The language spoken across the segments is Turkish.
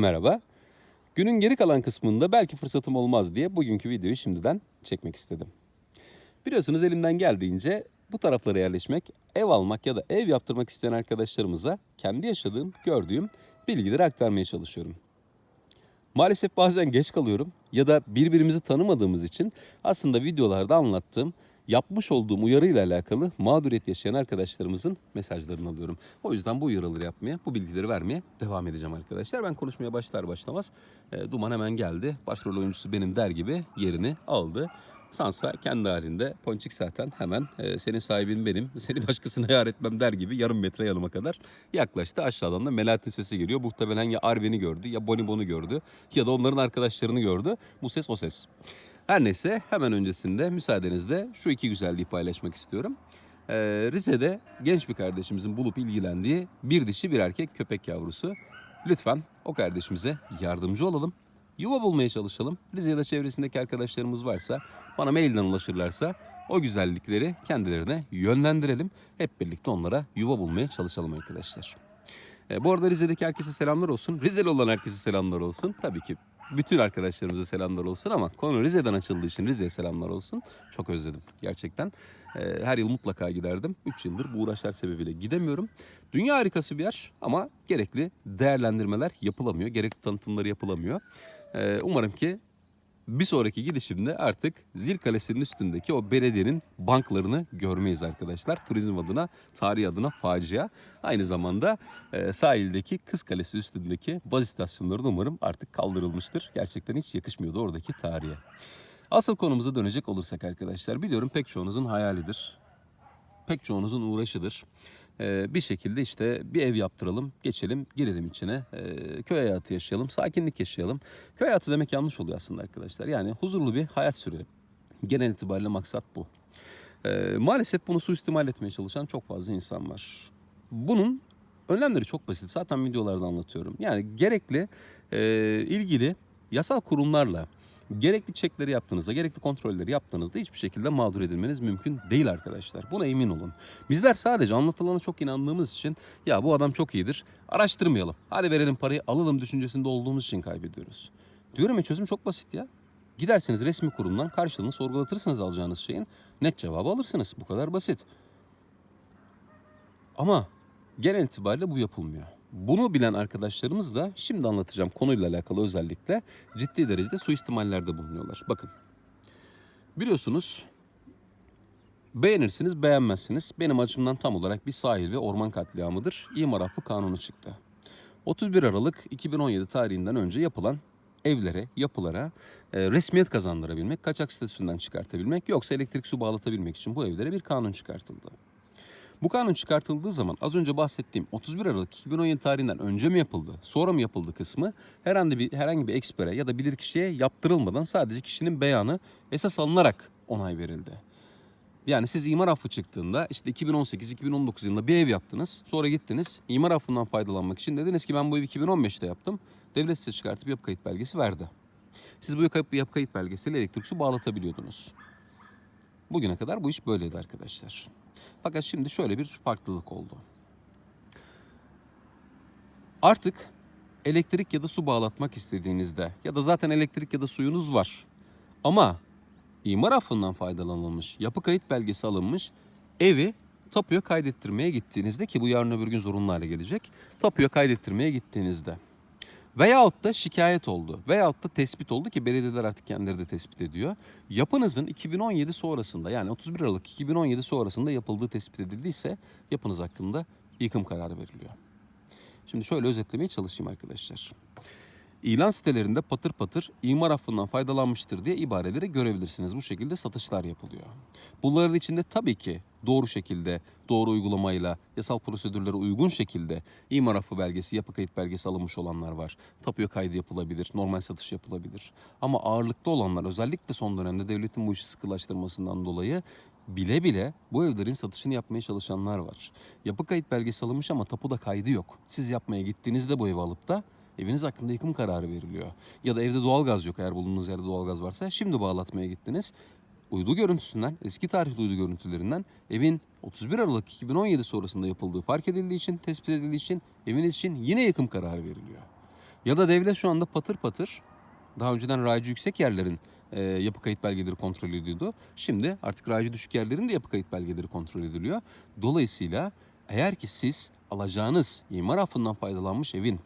Merhaba. Günün geri kalan kısmında belki fırsatım olmaz diye bugünkü videoyu şimdiden çekmek istedim. Biliyorsunuz elimden geldiğince bu taraflara yerleşmek, ev almak ya da ev yaptırmak isteyen arkadaşlarımıza kendi yaşadığım, gördüğüm bilgileri aktarmaya çalışıyorum. Maalesef bazen geç kalıyorum ya da birbirimizi tanımadığımız için aslında videolarda anlattığım yapmış olduğum uyarıyla alakalı mağduriyet yaşayan arkadaşlarımızın mesajlarını alıyorum. O yüzden bu uyarıları yapmaya, bu bilgileri vermeye devam edeceğim arkadaşlar. Ben konuşmaya başlar başlamaz e, Duman hemen geldi. Başrol oyuncusu benim der gibi yerini aldı. Sansa kendi halinde Ponçik zaten hemen e, senin sahibin benim, seni başkasına yar etmem der gibi yarım metre yanıma kadar yaklaştı. Aşağıdan da Melahat'in sesi geliyor. Muhtemelen ya Arven'i gördü ya Bonibon'u gördü ya da onların arkadaşlarını gördü. Bu ses o ses. Her neyse hemen öncesinde müsaadenizle şu iki güzelliği paylaşmak istiyorum. Ee, Rize'de genç bir kardeşimizin bulup ilgilendiği bir dişi bir erkek köpek yavrusu. Lütfen o kardeşimize yardımcı olalım. Yuva bulmaya çalışalım. Rize'de çevresindeki arkadaşlarımız varsa bana mailden ulaşırlarsa o güzellikleri kendilerine yönlendirelim. Hep birlikte onlara yuva bulmaya çalışalım arkadaşlar. E, bu arada Rize'deki herkese selamlar olsun. Rizeli olan herkese selamlar olsun. Tabii ki bütün arkadaşlarımıza selamlar olsun ama konu Rize'den açıldığı için Rize'ye selamlar olsun. Çok özledim gerçekten. E, her yıl mutlaka giderdim. 3 yıldır bu uğraşlar sebebiyle gidemiyorum. Dünya harikası bir yer ama gerekli değerlendirmeler yapılamıyor. Gerekli tanıtımları yapılamıyor. E, umarım ki bir sonraki gidişimde artık Zil Kalesi'nin üstündeki o belediyenin banklarını görmeyiz arkadaşlar. Turizm adına, tarih adına facia. Aynı zamanda e, sahildeki Kız Kalesi üstündeki baz istasyonları da umarım artık kaldırılmıştır. Gerçekten hiç yakışmıyordu oradaki tarihe. Asıl konumuza dönecek olursak arkadaşlar biliyorum pek çoğunuzun hayalidir. Pek çoğunuzun uğraşıdır. Ee, bir şekilde işte bir ev yaptıralım, geçelim, girelim içine. Ee, köy hayatı yaşayalım, sakinlik yaşayalım. Köy hayatı demek yanlış oluyor aslında arkadaşlar. Yani huzurlu bir hayat sürelim. Genel itibariyle maksat bu. Ee, maalesef bunu suistimal etmeye çalışan çok fazla insan var. Bunun önlemleri çok basit. Zaten videolarda anlatıyorum. Yani gerekli e, ilgili yasal kurumlarla gerekli çekleri yaptığınızda, gerekli kontrolleri yaptığınızda hiçbir şekilde mağdur edilmeniz mümkün değil arkadaşlar. Buna emin olun. Bizler sadece anlatılana çok inandığımız için ya bu adam çok iyidir, araştırmayalım. Hadi verelim parayı alalım düşüncesinde olduğumuz için kaybediyoruz. Diyorum ya çözüm çok basit ya. Giderseniz resmi kurumdan karşılığını sorgulatırsınız alacağınız şeyin net cevabı alırsınız. Bu kadar basit. Ama genel itibariyle bu yapılmıyor. Bunu bilen arkadaşlarımız da şimdi anlatacağım konuyla alakalı özellikle ciddi derecede suistimallerde bulunuyorlar. Bakın biliyorsunuz beğenirsiniz beğenmezsiniz. Benim açımdan tam olarak bir sahil ve orman katliamıdır. İmar affı kanunu çıktı. 31 Aralık 2017 tarihinden önce yapılan evlere, yapılara e, resmiyet kazandırabilmek, kaçak statüsünden çıkartabilmek yoksa elektrik su bağlatabilmek için bu evlere bir kanun çıkartıldı. Bu kanun çıkartıldığı zaman az önce bahsettiğim 31 Aralık 2017 tarihinden önce mi yapıldı, sonra mı yapıldı kısmı herhangi bir herhangi bir ekspere ya da bilirkişiye yaptırılmadan sadece kişinin beyanı esas alınarak onay verildi. Yani siz imar affı çıktığında işte 2018-2019 yılında bir ev yaptınız. Sonra gittiniz imar affından faydalanmak için dediniz ki ben bu evi 2015'te yaptım. Devlet size çıkartıp yapı kayıt belgesi verdi. Siz bu yapı kayıt belgesiyle elektrik su bağlatabiliyordunuz. Bugüne kadar bu iş böyleydi arkadaşlar. Fakat şimdi şöyle bir farklılık oldu. Artık elektrik ya da su bağlatmak istediğinizde ya da zaten elektrik ya da suyunuz var. Ama imar affından faydalanılmış, yapı kayıt belgesi alınmış evi tapuya kaydettirmeye gittiğinizde ki bu yarın öbür gün zorunlu hale gelecek. Tapuya kaydettirmeye gittiğinizde. Veyahut da şikayet oldu. Veyahut da tespit oldu ki belediyeler artık kendileri de tespit ediyor. Yapınızın 2017 sonrasında yani 31 Aralık 2017 sonrasında yapıldığı tespit edildiyse yapınız hakkında yıkım kararı veriliyor. Şimdi şöyle özetlemeye çalışayım arkadaşlar. İlan sitelerinde patır patır imar affından faydalanmıştır diye ibareleri görebilirsiniz. Bu şekilde satışlar yapılıyor. Bunların içinde tabii ki doğru şekilde, doğru uygulamayla, yasal prosedürlere uygun şekilde imar affı belgesi, yapı kayıt belgesi alınmış olanlar var. Tapuya kaydı yapılabilir, normal satış yapılabilir. Ama ağırlıkta olanlar özellikle son dönemde devletin bu işi sıkılaştırmasından dolayı bile bile bu evlerin satışını yapmaya çalışanlar var. Yapı kayıt belgesi alınmış ama tapuda kaydı yok. Siz yapmaya gittiğinizde bu evi alıp da eviniz hakkında yıkım kararı veriliyor. Ya da evde doğalgaz yok eğer bulunduğunuz yerde doğalgaz varsa şimdi bağlatmaya gittiniz. Uydu görüntüsünden, eski tarihli uydu görüntülerinden evin 31 Aralık 2017 sonrasında yapıldığı fark edildiği için, tespit edildiği için eviniz için yine yıkım kararı veriliyor. Ya da devlet şu anda patır patır daha önceden raycı yüksek yerlerin e, yapı kayıt belgeleri kontrol ediyordu. Şimdi artık raycı düşük yerlerin de yapı kayıt belgeleri kontrol ediliyor. Dolayısıyla eğer ki siz alacağınız imar affından faydalanmış evin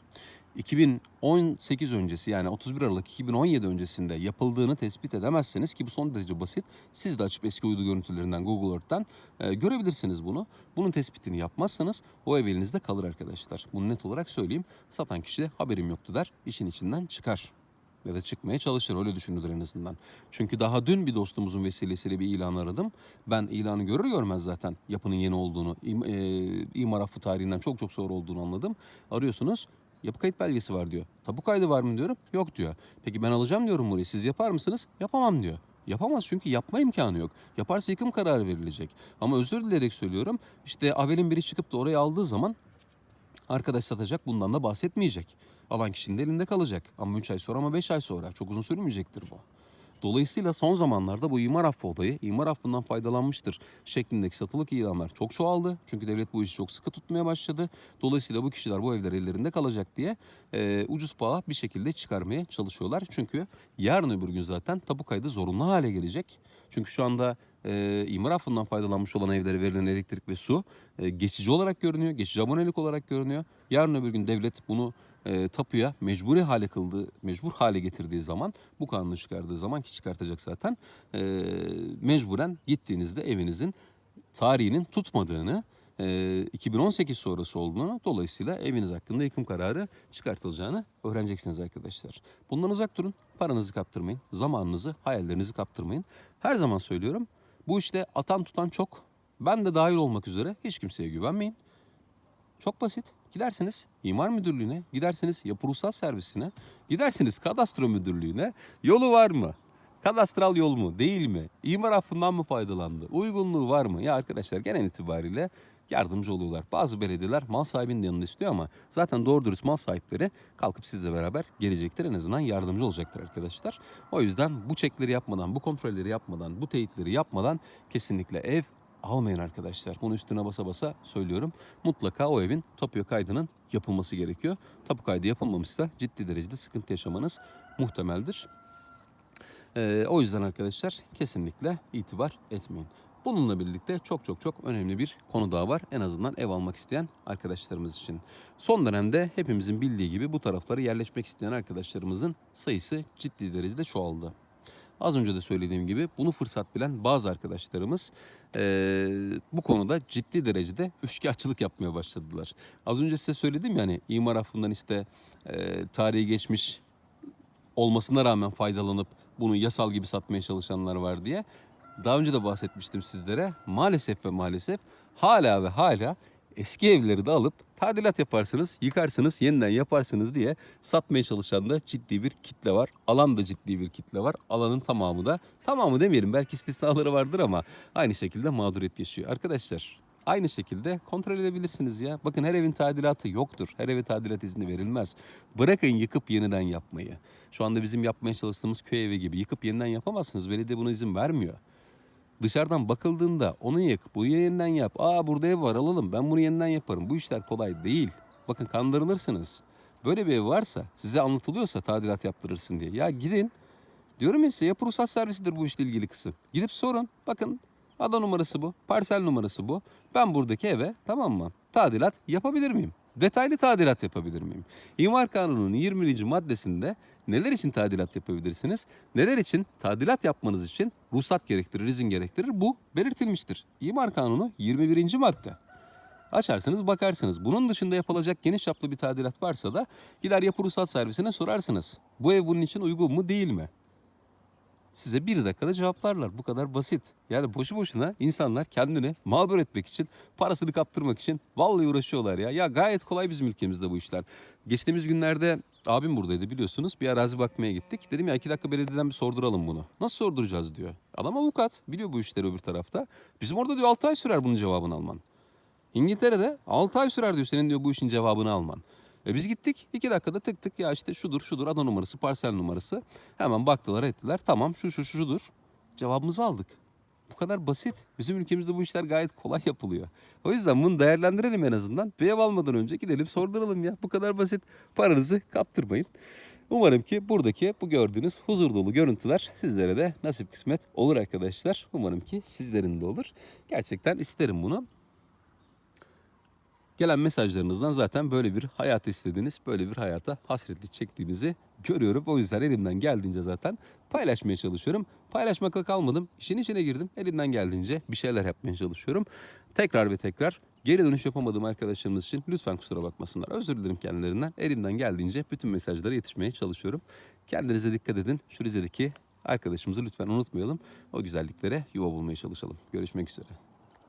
2018 öncesi yani 31 Aralık 2017 öncesinde yapıldığını tespit edemezseniz ki bu son derece basit. Siz de açıp eski uydu görüntülerinden Google Earth'ten e, görebilirsiniz bunu. Bunun tespitini yapmazsanız o ev elinizde kalır arkadaşlar. Bunu net olarak söyleyeyim. Satan kişi de haberim yoktu der. işin içinden çıkar ya da çıkmaya çalışır öyle düşünülür en azından. Çünkü daha dün bir dostumuzun vesilesiyle bir ilan aradım. Ben ilanı görür görmez zaten yapının yeni olduğunu, im, e, imar affı tarihinden çok çok sonra olduğunu anladım. Arıyorsunuz yapı kayıt belgesi var diyor. Tapu kaydı var mı diyorum. Yok diyor. Peki ben alacağım diyorum burayı. Siz yapar mısınız? Yapamam diyor. Yapamaz çünkü yapma imkanı yok. Yaparsa yıkım kararı verilecek. Ama özür dileyerek söylüyorum. İşte Avel'in biri çıkıp da orayı aldığı zaman arkadaş satacak bundan da bahsetmeyecek. Alan kişinin de elinde kalacak. Ama 3 ay sonra ama 5 ay sonra. Çok uzun sürmeyecektir bu. Dolayısıyla son zamanlarda bu imar affı olayı, imar affından faydalanmıştır şeklindeki satılık ilanlar çok çoğaldı. Çünkü devlet bu işi çok sıkı tutmaya başladı. Dolayısıyla bu kişiler bu evler ellerinde kalacak diye e, ucuz paha bir şekilde çıkarmaya çalışıyorlar. Çünkü yarın öbür gün zaten tapu kaydı zorunlu hale gelecek. Çünkü şu anda e, imar affından faydalanmış olan evlere verilen elektrik ve su e, geçici olarak görünüyor. Geçici abonelik olarak görünüyor. Yarın öbür gün devlet bunu e, tapuya mecburi hale kıldığı, mecbur hale getirdiği zaman bu kanunu çıkardığı zaman ki çıkartacak zaten e, mecburen gittiğinizde evinizin tarihinin tutmadığını e, 2018 sonrası olduğunu dolayısıyla eviniz hakkında yıkım kararı çıkartılacağını öğreneceksiniz arkadaşlar. Bundan uzak durun. Paranızı kaptırmayın. Zamanınızı, hayallerinizi kaptırmayın. Her zaman söylüyorum. Bu işte atan tutan çok. Ben de dahil olmak üzere hiç kimseye güvenmeyin. Çok basit. Gidersiniz imar müdürlüğüne, gidersiniz yapı ruhsat servisine, gidersiniz kadastro müdürlüğüne. Yolu var mı? Kadastral yol mu? Değil mi? İmar affından mı faydalandı? Uygunluğu var mı? Ya arkadaşlar genel itibariyle yardımcı oluyorlar. Bazı belediyeler mal sahibinin yanında istiyor ama zaten doğru dürüst mal sahipleri kalkıp sizle beraber gelecektir. En azından yardımcı olacaktır arkadaşlar. O yüzden bu çekleri yapmadan, bu kontrolleri yapmadan, bu teyitleri yapmadan kesinlikle ev almayın arkadaşlar. Bunu üstüne basa basa söylüyorum. Mutlaka o evin tapu kaydının yapılması gerekiyor. Tapu kaydı yapılmamışsa ciddi derecede sıkıntı yaşamanız muhtemeldir. Ee, o yüzden arkadaşlar kesinlikle itibar etmeyin. Bununla birlikte çok çok çok önemli bir konu daha var. En azından ev almak isteyen arkadaşlarımız için. Son dönemde hepimizin bildiği gibi bu taraflara yerleşmek isteyen arkadaşlarımızın sayısı ciddi derecede çoğaldı. Az önce de söylediğim gibi bunu fırsat bilen bazı arkadaşlarımız eee, bu konuda ciddi derecede üçkağıtçılık yapmaya başladılar. Az önce size söyledim ya hani imar affından işte eee, tarihi geçmiş olmasına rağmen faydalanıp bunu yasal gibi satmaya çalışanlar var diye. Daha önce de bahsetmiştim sizlere. Maalesef ve maalesef hala ve hala eski evleri de alıp tadilat yaparsınız, yıkarsınız, yeniden yaparsınız diye satmaya çalışan da ciddi bir kitle var. Alan da ciddi bir kitle var. Alanın tamamı da, tamamı demeyelim belki istisnaları vardır ama aynı şekilde mağduriyet yaşıyor. Arkadaşlar aynı şekilde kontrol edebilirsiniz ya. Bakın her evin tadilatı yoktur. Her eve tadilat izni verilmez. Bırakın yıkıp yeniden yapmayı. Şu anda bizim yapmaya çalıştığımız köy evi gibi yıkıp yeniden yapamazsınız. Belediye buna izin vermiyor. Dışarıdan bakıldığında onu yık, bunu yeniden yap. Aa burada ev var alalım ben bunu yeniden yaparım. Bu işler kolay değil. Bakın kandırılırsınız. Böyle bir ev varsa size anlatılıyorsa tadilat yaptırırsın diye. Ya gidin diyorum ya size yapı ruhsat servisidir bu işle ilgili kısım. Gidip sorun. Bakın ada numarası bu, parsel numarası bu. Ben buradaki eve tamam mı? Tadilat yapabilir miyim? Detaylı tadilat yapabilir miyim? İmar Kanunu'nun 20. maddesinde neler için tadilat yapabilirsiniz? Neler için tadilat yapmanız için ruhsat gerektirir, izin gerektirir? Bu belirtilmiştir. İmar Kanunu 21. madde. Açarsınız bakarsınız. Bunun dışında yapılacak geniş çaplı bir tadilat varsa da gider yapı ruhsat servisine sorarsınız. Bu ev bunun için uygun mu değil mi? Size bir dakikada cevaplarlar. Bu kadar basit. Yani boşu boşuna insanlar kendini mağdur etmek için, parasını kaptırmak için vallahi uğraşıyorlar ya. Ya gayet kolay bizim ülkemizde bu işler. Geçtiğimiz günlerde abim buradaydı biliyorsunuz. Bir arazi bakmaya gittik. Dedim ya iki dakika belediyeden bir sorduralım bunu. Nasıl sorduracağız diyor. Adam avukat. Biliyor bu işleri öbür tarafta. Bizim orada diyor 6 ay sürer bunun cevabını alman. İngiltere'de 6 ay sürer diyor senin diyor bu işin cevabını alman. E biz gittik iki dakikada tık tık ya işte şudur şudur ada numarası parsel numarası. Hemen baktılar ettiler tamam şu şu şu şudur. Cevabımızı aldık. Bu kadar basit. Bizim ülkemizde bu işler gayet kolay yapılıyor. O yüzden bunu değerlendirelim en azından. Bir ev almadan önce gidelim sorduralım ya. Bu kadar basit. Paranızı kaptırmayın. Umarım ki buradaki bu gördüğünüz huzur dolu görüntüler sizlere de nasip kısmet olur arkadaşlar. Umarım ki sizlerin de olur. Gerçekten isterim bunu. Gelen mesajlarınızdan zaten böyle bir hayat istediğiniz, böyle bir hayata hasretli çektiğinizi görüyorum. O yüzden elimden geldiğince zaten paylaşmaya çalışıyorum. Paylaşmakla kalmadım. İşin içine girdim. Elimden geldiğince bir şeyler yapmaya çalışıyorum. Tekrar ve tekrar geri dönüş yapamadığım arkadaşlarımız için lütfen kusura bakmasınlar. Özür dilerim kendilerinden. Elimden geldiğince bütün mesajlara yetişmeye çalışıyorum. Kendinize dikkat edin. Şu Rize'deki arkadaşımızı lütfen unutmayalım. O güzelliklere yuva bulmaya çalışalım. Görüşmek üzere.